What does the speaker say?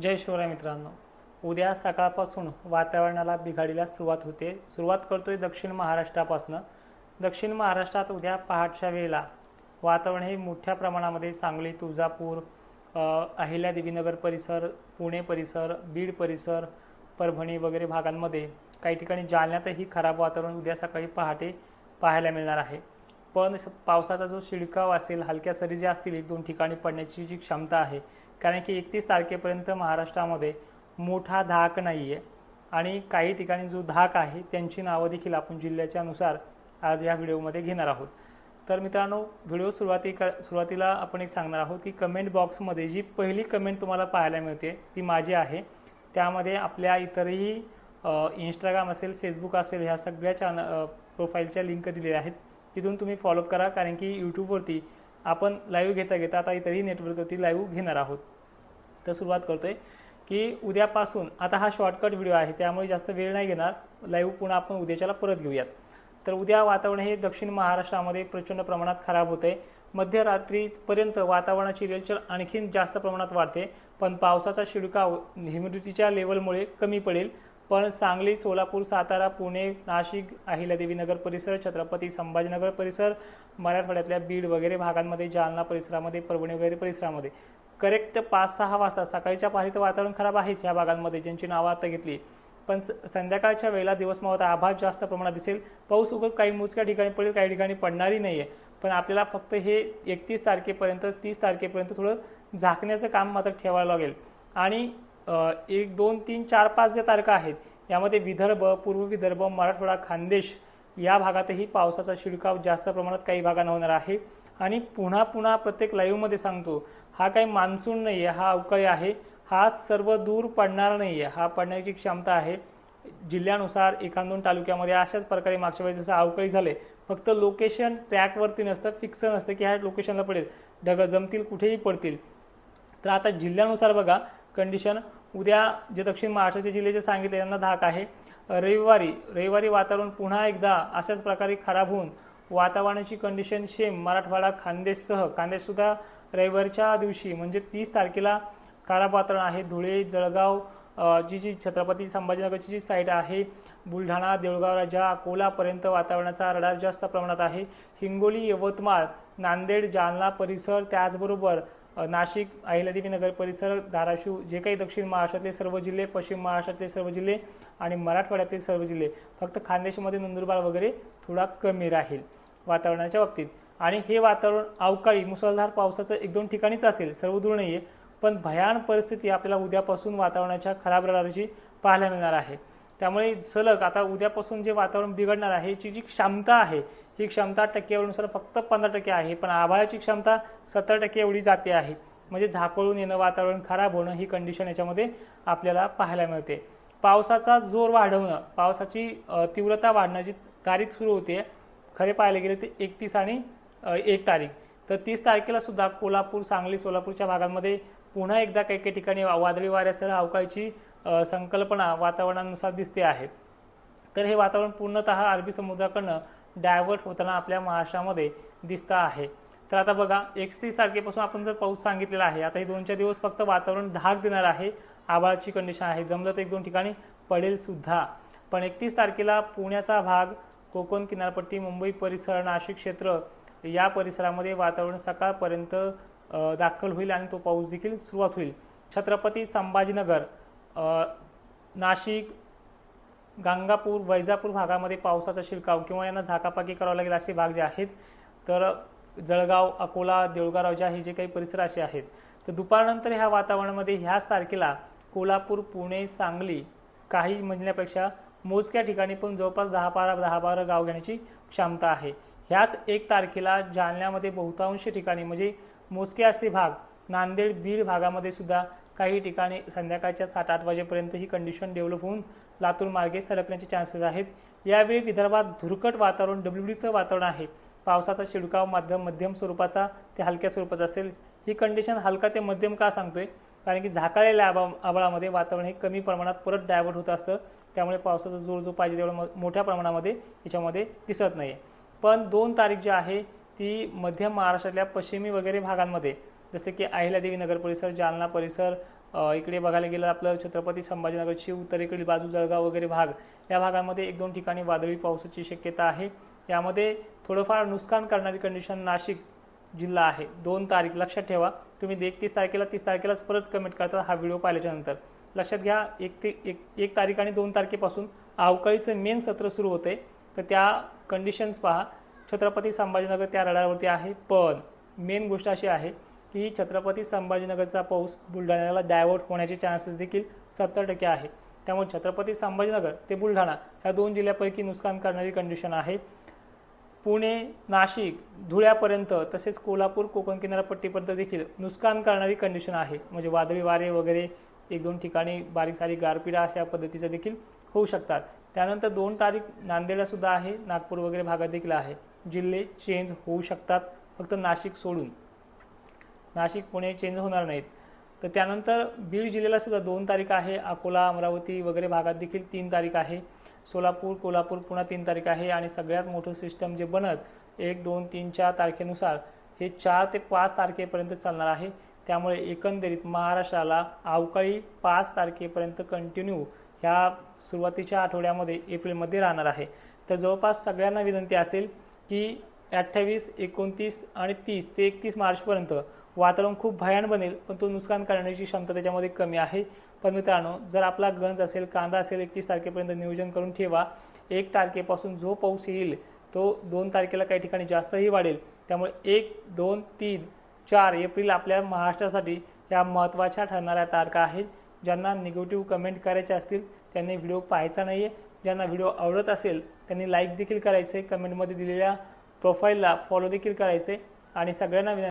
जय शिवराय मित्रांनो. उद्या सकाळपासून वातावरणाला बिघाडीला सुरुवात होते. सुरुवात करतोय दक्षिण महाराष्ट्रापासून. दक्षिण महाराष्ट्रात उद्या पहाटच्या वेळेला वातावरण हे मोठ्या प्रमाणामध्ये सांगली तुळजापूर अहिल्या अहिल्यादेवीनगर परिसर पुणे परिसर बीड परिसर परभणी वगैरे भागांमध्ये काही ठिकाणी जालन्यातही खराब वातावरण उद्या सकाळी पहाटे पाहायला मिळणार आहे. पण पावसाचा जो शिडकाव असेल हलक्या सरी ज्या असतील एक दोन ठिकाणी पडण्याची जी क्षमता आहे कारण की एकतीस तारखेपर्यंत महाराष्ट्रामध्ये मोठा धाक नाही आहे आणि काही ठिकाणी जो धाक आहे त्यांची नावं देखील आपण जिल्ह्याच्या नुसार आज या व्हिडिओमध्ये घेणार आहोत. तर मित्रांनो व्हिडिओ सुरुवाती सुरुवातीला आपण एक सांगणार आहोत की कमेंट बॉक्समध्ये जी पहिली कमेंट तुम्हाला पाहायला मिळते ती माझी आहे. त्यामध्ये आपल्या इतरही इंस्टाग्राम असेल फेसबुक असेल ह्या सगळ्या चॅन प्रोफाईलच्या लिंक दिलेल्या आहेत. तिथून तुम्ही फॉलोअप करा कारण की यूट्यूबवरती आपण लाईव्ह घेता घेता आता इतरही नेटवर्कवरती लाईव्ह घेणार आहोत. तर सुरुवात करतोय की उद्यापासून आता हा शॉर्टकट व्हिडिओ आहे त्यामुळे जास्त वेळ नाही घेणार. लाईव्ह पुन्हा आपण उद्याच्याला परत घेऊयात. तर उद्या वातावरण हे दक्षिण महाराष्ट्रामध्ये प्रचंड प्रमाणात खराब होते मध्यरात्रीपर्यंत वातावरणाची रेलचल आणखीन जास्त प्रमाणात वाढते. पण पावसाचा शिडकाव ह्युमिडिटीच्या लेवलमुळे कमी पडेल. पण सांगली सोलापूर सातारा पुणे नाशिक अहिल्यादेवीनगर परिसर छत्रपती संभाजीनगर परिसर मराठवाड्यातल्या बीड वगैरे भागांमध्ये जालना परिसरामध्ये परभणी वगैरे परिसरामध्ये करेक्ट पाच सहा वाजता सकाळीच्या पाहिजे वातावरण खराब आहेच ह्या भागांमध्ये ज्यांची नावं आता घेतली. पण स- संध्याकाळच्या वेळेला दिवस मावता आभाळ जास्त प्रमाणात दिसेल. पाऊस उगत काही मोजक्या ठिकाणी पडेल काही ठिकाणी पडणारी नाही आहे पण आपल्याला फक्त हे एकतीस तारखेपर्यंत तीस तारखेपर्यंत थोडं झाकण्याचं काम मात्र ठेवावं लागेल. आणि एक दोन तीन चार पाच ज्या तारखा आहेत यामध्ये विदर्भ पूर्व विदर्भ मराठवाडा खानदेश या भागातही पावसाचा शिडकाव जास्त प्रमाणात काही भागांना होणार आहे. आणि पुन्हा पुन्हा प्रत्येक लाईव्हमध्ये सांगतो हा काही मान्सून नाही आहे हा अवकाळी आहे हा सर्व दूर पडणार नाही आहे हा पडण्याची क्षमता आहे. जिल्ह्यानुसार एखाद दोन तालुक्यामध्ये अशाच प्रकारे मागच्या वेळेस जसं अवकाळी झाले फक्त लोकेशन ट्रॅकवरती नसतं फिक्स नसतं की ह्या लोकेशनला पडेल ढगं जमतील कुठेही पडतील. तर आता जिल्ह्यानुसार बघा कंडिशन उद्या जे दक्षिण महाराष्ट्राचे जिल्हे जे सांगितले त्यांना धाक आहे. रविवारी रविवारी वातावरण पुन्हा एकदा अशाच प्रकारे खराब होऊन वातावरणाची कंडिशन सेम मराठवाडा खानदेशसह. खानदेशसुद्धा रविवारच्या दिवशी म्हणजे तीस तारखेला कारापात्र आहे. धुळे जळगाव जी जी छत्रपती संभाजीनगरची जी साईड आहे बुलढाणा देऊळगाव राजा अकोलापर्यंत वातावरणाचा रडार जास्त प्रमाणात आहे. हिंगोली यवतमाळ नांदेड जालना परिसर त्याचबरोबर नाशिक अहिल्यादेवी नगर परिसर धाराशिव जे काही दक्षिण महाराष्ट्रातले सर्व जिल्हे पश्चिम महाराष्ट्रातले सर्व जिल्हे आणि मराठवाड्यातले सर्व जिल्हे. फक्त खानदेशमध्ये नंदुरबार वगैरे थोडा कमी राहील. वातावरणाच्या बाबतीत. आणि हे वातावरण अवकाळी मुसळधार पावसाचं एक दोन ठिकाणीच असेल सर्व दूर नाही आहे पण भयान परिस्थिती आपल्याला उद्यापासून वातावरणाच्या खराब राहण्याची पाहायला मिळणार आहे. त्यामुळे सलग आता उद्यापासून जे वातावरण बिघडणार आहे याची जी क्षमता आहे ही क्षमता टक्केवारीनुसार फक्त पंधरा टक्के आहे पण आभाळाची क्षमता सत्तर टक्के एवढी जाते आहे. म्हणजे झाकळून येणं वातावरण खराब होणं ही कंडिशन याच्यामध्ये आपल्याला पाहायला मिळते. पावसाचा जोर वाढवणं पावसाची तीव्रता वाढण्याची तारीख सुरू होते. खरे पाहायला गेले ते एकतीस आणि एक तारीख. तर तीस तारखेला सुद्धा कोल्हापूर सांगली सोलापूरच्या भागांमध्ये पुन्हा एकदा काही काही ठिकाणी वादळी वाऱ्यासह अवकाळीची संकल्पना वातावरणानुसार दिसते आहे. तर हे वातावरण पूर्णतः अरबी समुद्राकडनं डायव्हर्ट होताना आपल्या महाराष्ट्रामध्ये दिसतं आहे. तर आता बघा एकतीस तारखेपासून आपण जर पाऊस सांगितलेला आहे आता हे दोन चार दिवस फक्त वातावरण धाक देणार आहे आभाळाची कंडिशन आहे. जमलं तर एक दोन ठिकाणी पडेल सुद्धा. पण एकतीस तारखेला पुण्याचा भाग कोकण किनारपट्टी मुंबई परिसर नाशिक क्षेत्र या परिसरामध्ये वातावरण सकाळपर्यंत दाखल होईल आणि तो पाऊस देखील सुरुवात होईल. छत्रपती संभाजीनगर नाशिक गांगापूर वैजापूर भागामध्ये पावसाचा शिरकाव किंवा यांना झाकापाकी करावं लागेल असे भाग जे आहेत तर जळगाव अकोला देऊळगाव राजा हे जे काही परिसर असे आहेत. तर दुपारनंतर ह्या वातावरणामध्ये ह्याच तारखेला कोल्हापूर पुणे सांगली काही म्हणण्यापेक्षा मोजक्या ठिकाणी पण जवळपास दहा बारा दहा बारा गाव घेण्याची क्षमता आहे. ह्याच एक तारखेला जालन्यामध्ये बहुतांश ठिकाणी म्हणजे मोजके असे भाग नांदेड बीड भागामध्ये सुद्धा काही ठिकाणी संध्याकाळच्या सात आठ वाजेपर्यंत ही कंडिशन डेव्हलप होऊन लातूर मार्गे सरकण्याचे चान्सेस आहेत. यावेळी विदर्भात धुरकट वातावरण डब्ल्यूडीचं वातावरण आहे. पावसाचा शिडकाव मध्यम मध्यम स्वरूपाचा ते हलक्या स्वरूपाचा असेल. ही कंडिशन हलका ते मध्यम का सांगतोय? कारण की झाकाळलेल्या आबा आबळामध्ये वातावरण हे कमी प्रमाणात परत डायव्हर्ट होत असतं. त्यामुळे पावसाचा जोर जो पाहिजे तेवढा म- मोठ्या प्रमाणामध्ये याच्यामध्ये दिसत नाही पण दोन तारीख जी आहे ती मध्य महाराष्ट्रातल्या पश्चिमी वगैरे भागांमध्ये जसे की अहिल्यादेवी नगर परिसर जालना परिसर इकडे बघायला गेलं आपलं छत्रपती संभाजीनगरची उत्तरेकडील बाजू जळगाव वगैरे भाग या भागामध्ये एक दोन ठिकाणी वादळी पावसाची शक्यता आहे. यामध्ये थोडंफार नुकसान करणारी कंडिशन नाशिक जिल्हा आहे. दोन तारीख. लक्षात ठेवा तुम्ही एकतीस तारखेला तीस तारखेलाच परत कमेंट करता हा व्हिडिओ पाहिल्याच्या नंतर. लक्षात घ्या एक ते एक एक तारीख आणि दोन तारखेपासून अवकाळीचं मेन सत्र सुरू होते तर त्या कंडिशन्स पहा. छत्रपती संभाजीनगर त्या रडारवरती आहे पण मेन गोष्ट अशी आहे की छत्रपती संभाजीनगरचा पाऊस बुलढाण्याला डायव्हर्ट होण्याचे चान्सेस देखील सत्तर टक्के आहे. त्यामुळे छत्रपती संभाजीनगर ते बुलढाणा ह्या दोन जिल्ह्यापैकी नुकसान करणारी कंडिशन आहे. पुणे नाशिक धुळ्यापर्यंत तसेच कोल्हापूर कोकण किनारपट्टीपर्यंत देखील नुकसान करणारी कंडिशन आहे. म्हणजे वादळी वारे वगैरे एक दोन ठिकाणी बारीक सारीक गारपिडा अशा पद्धतीचं देखील होऊ शकतात. त्यानंतर दोन तारीख नांदेडला सुद्धा आहे. नागपूर वगैरे भागात देखील आहे. जिल्हे चेंज होऊ शकतात. फक्त नाशिक सोडून. नाशिक पुणे चेंज होणार नाहीत. तर त्यानंतर बीड जिल्ह्याला सुद्धा दोन तारीख आहे. अकोला अमरावती वगैरे भागात देखील तीन तारीख आहे. सोलापूर कोल्हापूर पुन्हा तीन तारीख आहे आणि सगळ्यात मोठं सिस्टम जे बनत एक दोन तीन चार तारखेनुसार हे चार ते पाच तारखेपर्यंत चालणार आहे. त्यामुळे एकंदरीत महाराष्ट्राला अवकाळी पाच तारखेपर्यंत कंटिन्यू ह्या सुरुवातीच्या आठवड्यामध्ये एप्रिलमध्ये राहणार आहे. तर जवळपास सगळ्यांना विनंती असेल की अठ्ठावीस एकोणतीस आणि तीस ते एकतीस मार्चपर्यंत वातावरण खूप भयान बनेल पण तो नुकसान करण्याची क्षमता त्याच्यामध्ये कमी आहे. पण मित्रांनो जर आपला गंज असेल कांदा असेल एकतीस तारखेपर्यंत नियोजन करून ठेवा. एक तारखेपासून जो पाऊस येईल तो दोन तारखेला काही ठिकाणी जास्तही वाढेल. त्यामुळे एक दोन तीन चार एप्रिल आपल्या महाराष्ट्रासाठी या महत्त्वाच्या ठरणाऱ्या तारखा आहेत. ज्यांना निगेटिव्ह कमेंट करायचे असतील त्यांनी व्हिडिओ पाहायचा नाही आहे ज्यांना व्हिडिओ आवडत असेल त्यांनी लाईक देखील करायचे. कमेंटमध्ये दिलेल्या प्रोफाईलला फॉलो देखील करायचे. आणि सगळ्यांना